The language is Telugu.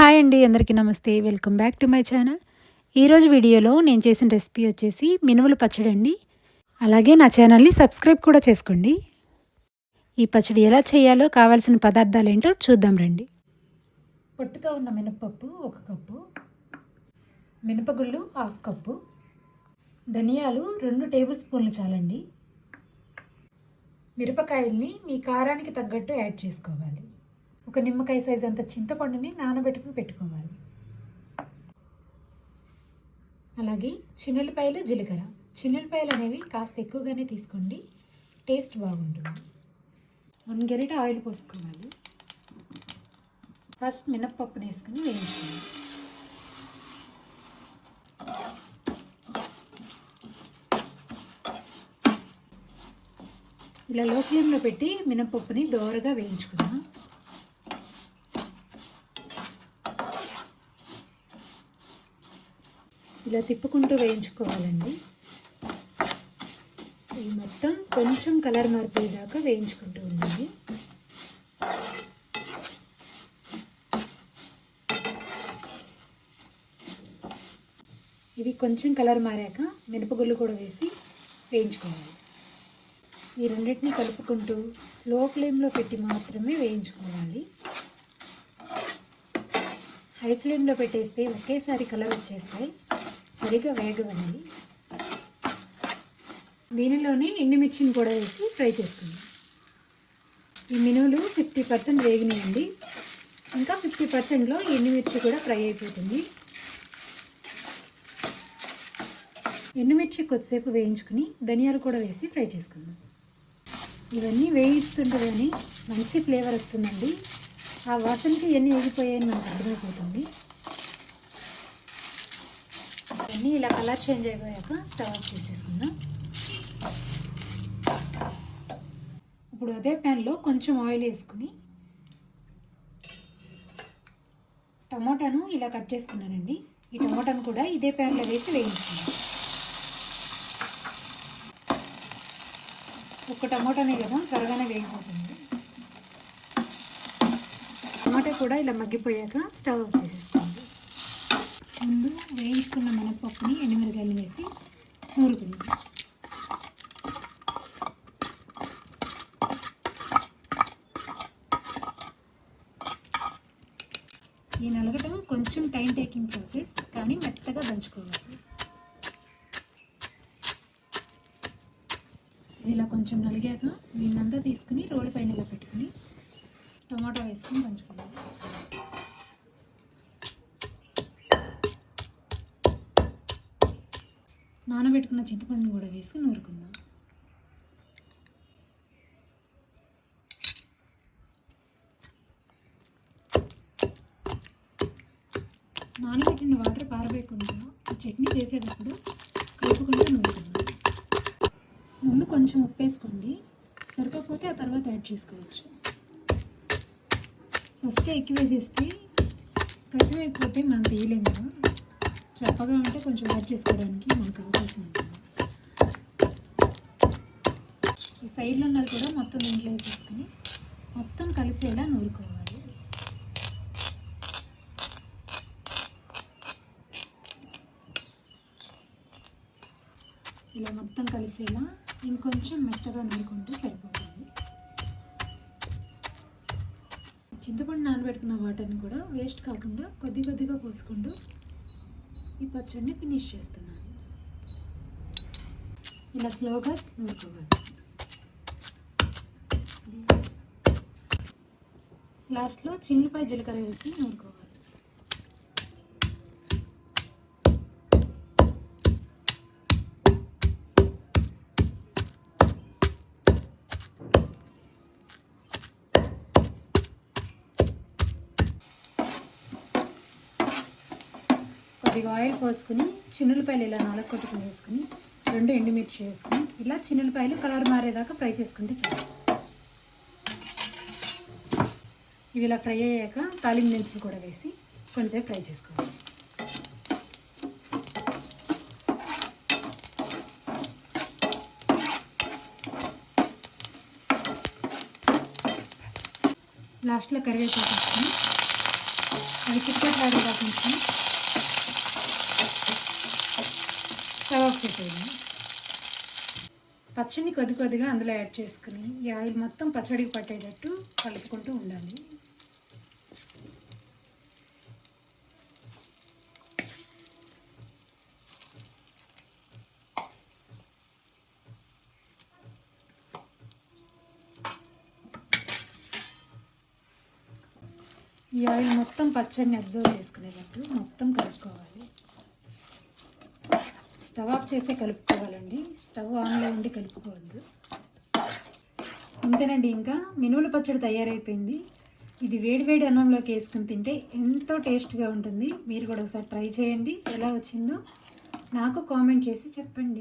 హాయ్ అండి అందరికీ నమస్తే. Welcome back to my channel ఈరోజు వీడియోలో నేను చేసిన రెసిపీ వచ్చేసి మినుములు పచ్చడి అండి. అలాగే నా ఛానల్ని సబ్స్క్రైబ్ కూడా చేసుకోండి. ఈ పచ్చడి ఎలా చేయాలో కావాల్సిన పదార్థాలు ఏంటో చూద్దాం రండి. పొట్టుతో ఉన్న మినపప్పు ఒక కప్పు మినపగుళ్ళు హాఫ్ కప్పు ధనియాలు రెండు టేబుల్ స్పూన్లు చాలండి. మిరపకాయల్ని మీ కారానికి తగ్గట్టు యాడ్ చేసుకోవాలి. ఒక నిమ్మకాయ సైజ్ అంత చింతపండుని నానబెట్టుకుని పెట్టుకోవాలి. అలాగే చిన్నులపాయలు జీలకర్ర. చిన్నులపాయలు అనేవి కాస్త ఎక్కువగానే తీసుకోండి. టేస్ట్ బాగుంటుంది. వన్ గరిట ఆయిల్ పోసుకోవాలి. ఫస్ట్ మినప్పప్పును వేసుకుని వేయించుకోవాలి. ఇలా లో ఫ్లేమ్లో పెట్టి మినపప్పుని దోరగా వేయించుకుందాం. ఇలా తిప్పుకుంటూ వేయించుకోవాలండి. ఇది మొత్తం కొంచెం కలర్ మారిపోయేదాకా వేయించుకుంటూ ఉండాలి. ఇవి కొంచెం కలర్ మారాక మినపగుళ్ళు కూడా వేసి వేయించుకోవాలి. ఈ రెండింటిని కలుపుకుంటూ స్లో ఫ్లేమ్లో పెట్టి మాత్రమే వేయించుకోవాలి. హై ఫ్లేమ్లో పెట్టేస్తే ఒకేసారి కలర్ వచ్చేస్తాయి. సరిగా వేగవండి. దీనిలోనే ఎండుమిర్చిని కూడా వేసి ఫ్రై చేసుకుందాం ఈ మినువులు ఫిఫ్టీ పర్సెంట్ వేగినాయండి. ఇంకా ఫిఫ్టీ పర్సెంట్లో ఎండుమిర్చి కూడా ఫ్రై అయిపోతుంది. ఎండుమిర్చి కొద్దిసేపు వేయించుకుని ధనియాలు కూడా వేసి ఫ్రై చేసుకుందాం. ఇవన్నీ వేయిస్తుంటే కానీ మంచి ఫ్లేవర్ వస్తుందండి. ఆ వాసనకి ఇవన్నీ ఎగిపోయాయని మనకు అర్థమైపోతుంది. ఇవన్నీ ఇలా కలర్ చేంజ్ అయిపోయాక స్టవ్ ఆఫ్ చేసేసుకుందాం. ఇప్పుడు అదే ప్యాన్లో కొంచెం ఆయిల్ వేసుకుని టమోటాను ఇలా కట్ చేసుకున్నానండి. ఈ టమోటాను కూడా ఇదే ప్యాన్లో వేసి వేయించుకున్నాను ఒక టమోటానే కదా త్వరగానే వేగిపోతుంది. టమాటా కూడా ఇలా మగ్గిపోయాక స్టవ్ ఆఫ్ చేసేస్తాం వేయించుకున్న ఎండుమిరకాయలు వేసి నూరుకుందాం ఈ నలగటం కొంచెం టైం టేకింగ్ ప్రాసెస్ కానీ మెత్తగా దంచుకోవాలి. ఇలా కొంచెం నలిగాక దీన్నంతా తీసుకుని రోడ్డు పైన ఇలా పెట్టుకుని టమాటా వేసుకుని దంచుకోవాలి. నానబెట్టుకున్న చింతపండుని కూడా వేసి నూరుకుందాం. నానబెట్టిన వాటర్ పారబోయకుండా చట్నీ చేసేటప్పుడు కలుపుకుండా నూరుకుందాం. ముందు కొంచెం ఉప్పు వేసుకోండి. సరిపోతే ఆ తర్వాత యాడ్ చేసుకోవచ్చు. ఫస్ట్ ఎక్కువ వేసేస్తే కష్టమైపోతే అయిపోతే మనం తీయలేము కదా. చప్పగా ఉంటే కొంచెం యాడ్ చేసుకోవడానికి మనకు అవకాశం ఉంటుంది. ఈ సైడ్లో ఉన్నది కూడా మొత్తం దీంట్లో వేసేసుకుని మొత్తం కలిసేలా నూరుకోవాలి. ఇలా మొత్తం కలిసేలా ఇంకొంచెం మెత్తగా నూరుకుంటే సరిపోతుంది. చింతపండు నానబెట్టుకున్న వాటర్ని కూడా వేస్ట్ కాకుండా కొద్ది కొద్దిగా పోసుకుంటూ ఈ పచ్చడిని ఫినిష్ చేస్తున్నాను ఇలా స్లోగా నూరుకోవాలి లాస్ట్లో చిల్లిపాయ జీలకర్ర వేసి నూరుకోవాలి కొద్దిగా ఆయిల్ పోసుకుని చిన్నులపాయలు ఇలా నాలుగు కొట్టుకుని వేసుకుని రెండు ఎండుమిర్చి వేసుకుని ఇలా చిన్నులపాయలు కలర్ మారేదాకా ఫ్రై చేసుకుంటే చాలు. ఇవి ఇలా ఫ్రై అయ్యాక తాలింపు దినుసులు కూడా వేసి కొంచెంసేపు ఫ్రై చేసుకోవాలి. లాస్ట్లో కరివేపాకు వేసుకుని అది చిక్కట్లాడేలా కొంచెం స్టవ్ పచ్చడిని కొద్ది కొద్దిగా అందులో యాడ్ చేసుకుని ఈ ఆయిల్ మొత్తం పచ్చడికి పట్టేటట్టు కలుపుకుంటూ ఉండాలి. ఈ ఆయిల్ మొత్తం పచ్చడిని అబ్జర్వ్ చేసుకునేటట్టు మొత్తం కలుపుకోవాలి. స్టవ్ ఆఫ్ చేసే కలుపుకోవాలండి. స్టవ్ ఆన్లో ఉండి కలుపుకోవద్దు. అంతేనండి ఇంకా మినుముల పచ్చడి తయారైపోయింది. ఇది వేడివేడి అన్నంలోకి వేసుకుని తింటే ఎంతో టేస్ట్గా ఉంటుంది. మీరు కూడా ఒకసారి ట్రై చేయండి ఎలా వచ్చిందో నాకు కామెంట్ చేసి చెప్పండి.